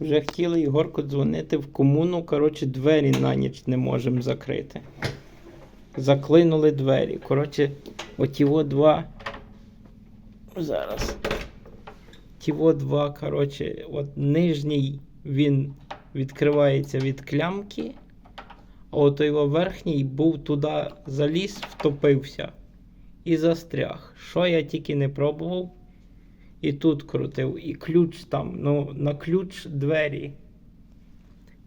Вже хотіли Ігорку дзвонити в комуну, коротше, двері на ніч не можемо закрити. Заклинули двері. Коротше, отіво два. Зараз. Тіво два, коротше, от нижній він відкривається від клямки, а от його верхній був туди заліз, втопився і застряг. Що я тільки не пробував. І тут крутив, і ключ там. Ну, на ключ двері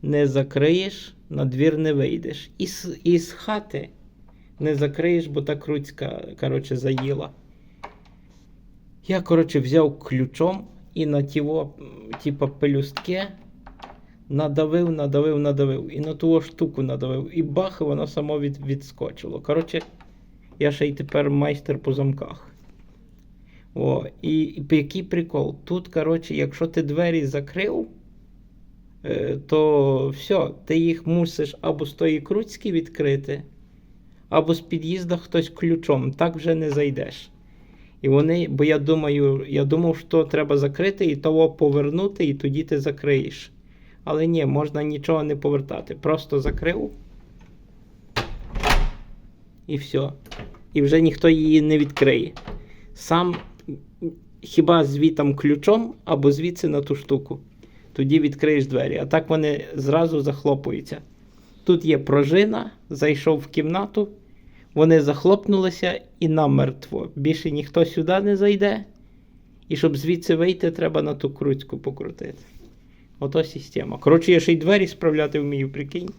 не закриєш, на двір не вийдеш. І з, і з хати не закриєш, бо та круцька, коротше, заїла. Я, коротше, взяв ключом і на тіво, типа, пелюстки надавив, надавив, надавив. І на ту штуку надавив. І бах, воно само від, відскочило. Коротше, я ще й тепер майстер по замках. О, і, і який прикол? Тут, коротше, якщо ти двері закрив, е, то все, ти їх мусиш або з тої круцьки відкрити, або з під'їзду хтось ключом. Так вже не зайдеш. І вони, бо я думаю, я думав, що треба закрити і того повернути, і тоді ти закриєш. Але ні, можна нічого не повертати. Просто закрив. І все. І вже ніхто її не відкриє. Сам хіба звітом ключом або звідси на ту штуку. Тоді відкриєш двері. А так вони зразу захлопуються. Тут є пружина, зайшов в кімнату, вони захлопнулися і намертво. Більше ніхто сюди не зайде. І щоб звідси вийти, треба на ту круцьку покрутити. Ото система. Коротше, я ще й двері справляти вмію, прикинь.